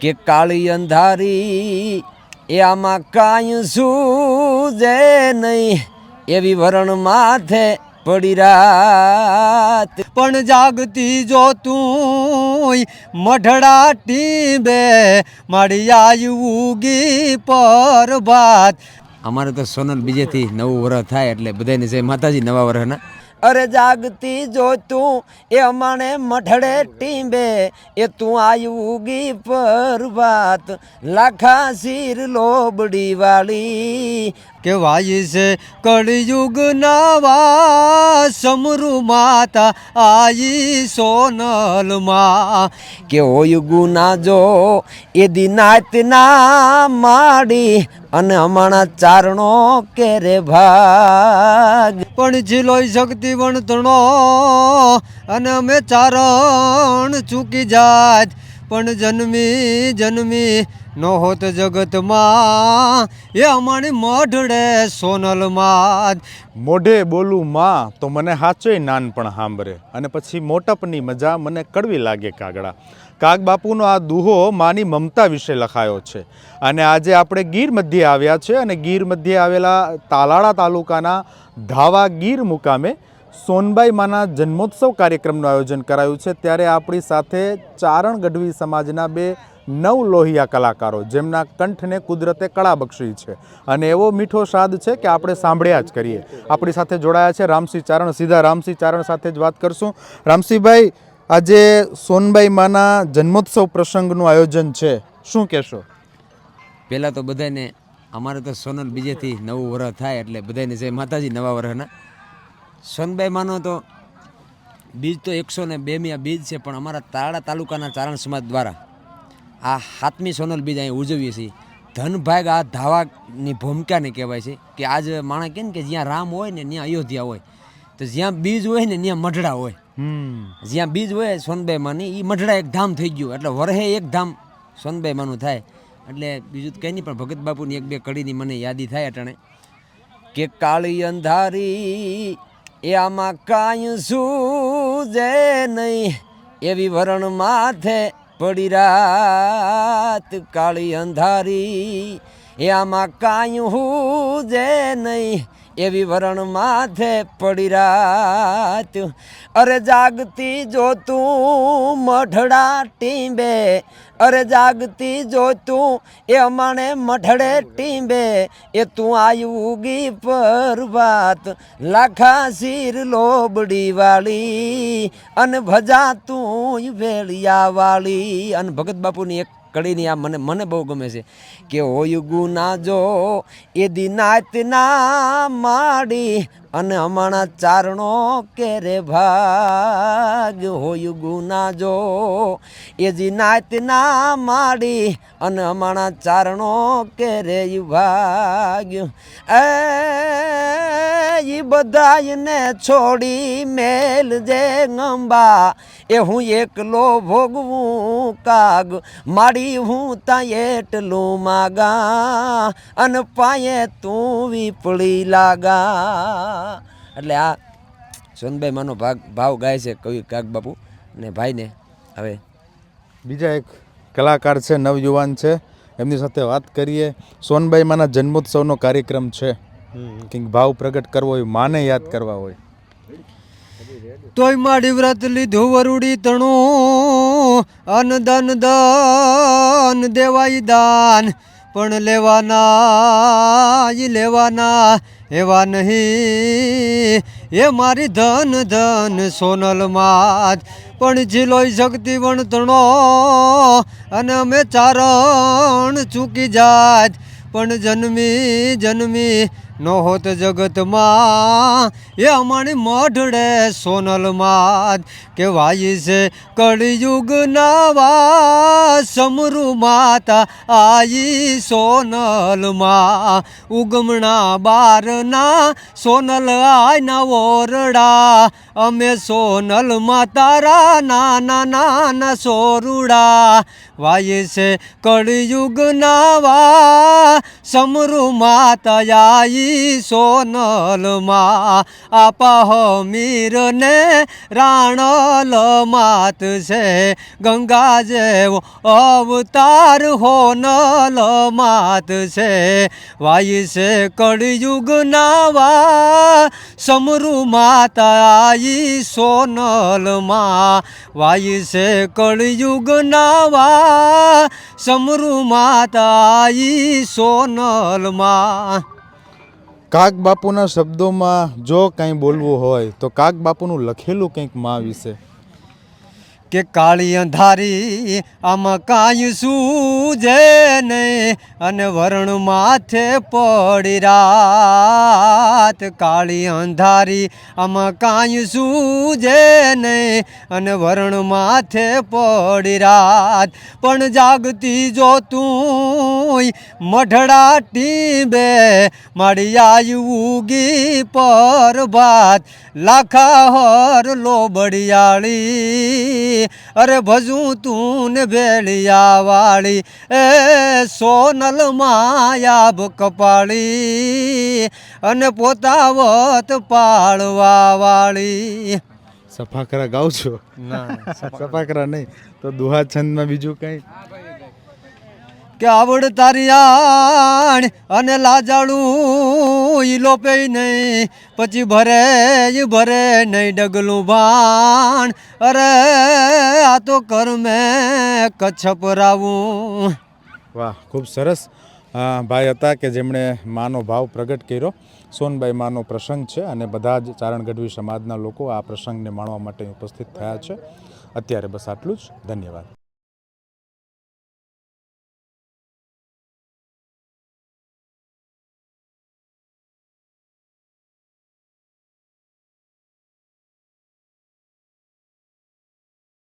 કે કાળી અંધારી એ આમાં કાંઈ સૂજે નહીં. એવી વરણ માથે પડી રાત. પણ જાગતી જો તું મઢડા ટીંબે મારી આયુ ઉગી પર ભાત અમારે તો સોનલ બીજેથી નવું વરસ થાય એટલે બધાને જય માતાજી નવા વરસના. અરે જાગતી જો તું એ અમાણે મઠડે ટીંબે, એ તું આયુ ઉગી પરવાત લાખા શીર લોબડી વાળી કે વાય છે કળિયુગ વા સમરુ માતા આઈ સોનલમાં કે હોય ગુના જો એ દિનાત ના માડી અને હમણાં ચારણો કે રે ભાગ. પણ જીલોય શક્તિ વણતણો અને અમે ચારણ ચૂકી જાત. પણ જન્મી જન્મી નો હોત જગતમાં. એ અમારી મઢડે સોનલમાં મોઢે બોલું માં, તો મને હાચોય નાનપણ સાંભળે. અને પછી મોટપની મજા મને કડવી લાગે કાગડા. કાગ બાપુનો આ દુહો માની મમતા વિશે લખાયો છે. અને આજે આપણે ગીર મધ્યે આવ્યા છે અને ગીર મધ્યે આવેલા તાલાળા તાલુકાના ધાવા ગીર મુકામે સોનબાઈ માના જન્મોત્સવ કાર્યક્રમનું આયોજન કરાયું છે. ત્યારે આપણી સાથે ચારણ ગઢવી સમાજના બે નવ લોહિયા કલાકારો જેમના કંઠને કુદરતે કળા બક્ષી છે. અને એવો મીઠો સ્વાદ છે કે આપણે સાંભળ્યા જ કરીએ. આપણી સાથે જોડાયા છે રામસિંહ ચારણ. સીધા રામસિંહ ચારણ સાથે જ વાત કરશું. રામસિંહભાઈ, આજે સોનબાઈ માના જન્મોત્સવ પ્રસંગનું આયોજન છે. શું કહેશો? પહેલાં તો બધાને અમારે તો સોનલ બીજેથી નવું વરહ થાય એટલે બધાને જય માતાજી નવા વરહના. સોનબાઈ માનો તો બીજ તો એકસો ને બેમિયા બીજ છે, પણ અમારા તાળા તાલુકાના ચારણ સમાજ દ્વારા આ હાથમી સોનલ બીજ અહીં ઉજવીએ છીએ. ધનભાગ આ ધાવાની ભૂમિકાને કહેવાય છે કે આજ માણસ કે ને કે જ્યાં રામ હોય ને ત્યાં અયોધ્યા હોય. તો જ્યાં બીજ હોય ને ત્યાં મઢડા હોય. જ્યાં બીજ હોય સોનબાઈ માની એ મઢડા એક ધામ થઈ ગયું. એટલે વરહે એક ધામ સોનબાઈ માનું થાય. એટલે બીજું કંઈ નહીં પણ ભગત બાપુની એક બે કડીની મને યાદી થાય અટાણે. કે કાળી અંધારી એ આમાં કાંઈ સૂજે નહીં. એવી વરણ માથે પડી રાત કાળી અંધારી એ આમાં કાંઈ હુજે નહીં. એવી વરણ માથે પડી રાત. અરે જાગતી જો તું મઢડા ટીંબે, અરે જાગતી જો તું એ અમાણે મઢડે ટીંબે, એ તું આયુ પર વાત. લાખા શીર લોબડી વાળી, અને ભજા તું વેળિયા વાળી. અને ભગત બાપુની એક કડીની આ મને મને બહુ ગમે છે કે હોય ગુના જો એ દિનાત ના માડી અને હમણાં ચારણો કેરે ભાગ હોય ગુના જો. એ નાત ના માડી અને હમણાં ચારણો કેરે ભાગ. એ ઈ બધાયને છોડી મેલ જે ગંબા. એ હું એકલો ભોગવું કાગ. માડી હું ત્યાં એટલું માગા. અને પાયે તું વીપળી લાગા. એટલે આ સોનભાઈ માનો ભાગ ભાવ ગાય છે કવિ કાક બાપુ ને ભાઈને હવે બીજા એક કલાકાર છે નવયુવાન છે. એમની સાથે વાત કરીએ. સોનબાઈ માના જન્મોત્સવનો કાર્યક્રમ છે. કંઈક ભાવ પ્રગટ કરવો હોય માને યાદ કરવા હોય. તોય માડી વ્રત લીધું વરુડી તણું અન દન દાન દેવાય દાન. પણ લેવાના ઈ લેવાના એવા નહીં. એ મારી ધન ધન સોનલ માત પણ જીલોય શક્તિ વણતણો અને અમે ચારણ ચૂકી જાત. પણ જન્મી જન્મી નો હોત જગતમાં. એ મઢડે સોનલમાં કે વાયી છે કળિયુગ વા સમરુ માતા આઈ સોનલમાં ઉગમણા બારના સોનલ આયના ઓરડા. અમે સોનલમાં તારા નાના નાના સોરુડા. વાય છે કળિયુગ વા સમરુ માતા આઈ આઈ સોનલમાં આપા મીરને રાણલ માત છે. ગંગા જેવો અવતાર હોનલ માત છે. વાય છે કળયુગ નાવા સમરુ માતા આઈ સોનલમાં. વાય છે કળયુગ નાવા સમરુ માતા આઈ સોનલમાં. કાગ બાપુના શબ્દોમાં જો કંઈ બોલવું હોય, તો કાક બાપુનું લખેલું કંઈકમાં વિશે. કે કાળી અંધારી આમાં કાંઈ સૂજે નહીં અને વરણ માથે પડી રાત. કાળી અંધારી આમાં કાંઈ સૂજે નહીં અને વરણ માથે પડી રાત. પણ જાગતી જો તું મઢડા ટીંબે મારી આયુ ઉગી પર ભાત. લાખા હર લોબડિયાળી અરે ભજું તું ને ભેળિયા વાળી એ સોનલ માયાબ કપાળી અને પોતાવત પાળવા વાળી સફાકરા ગાવ છો? સફાકરા. નહીં તો દુહા છંદમાં બીજું કંઈ? કે આવડ તારી આણ અને લાજાળું ઈ લોપે નહીં. પછી ભરે ઈ ભરે નહીં ડગલું ભાણ. અરે, આ તો કર મેં કચ્છપરાવું વાહ, ખૂબ સરસ. ભાઈ હતા કે જેમણે માનો ભાવ પ્રગટ કર્યો. સોનબાઈ માનો પ્રસંગ છે અને બધા જ ચારણ ગઢવી સમાજના લોકો આ પ્રસંગને માણવા માટે ઉપસ્થિત થયા છે. અત્યારે બસ આટલું જ. ધન્યવાદ.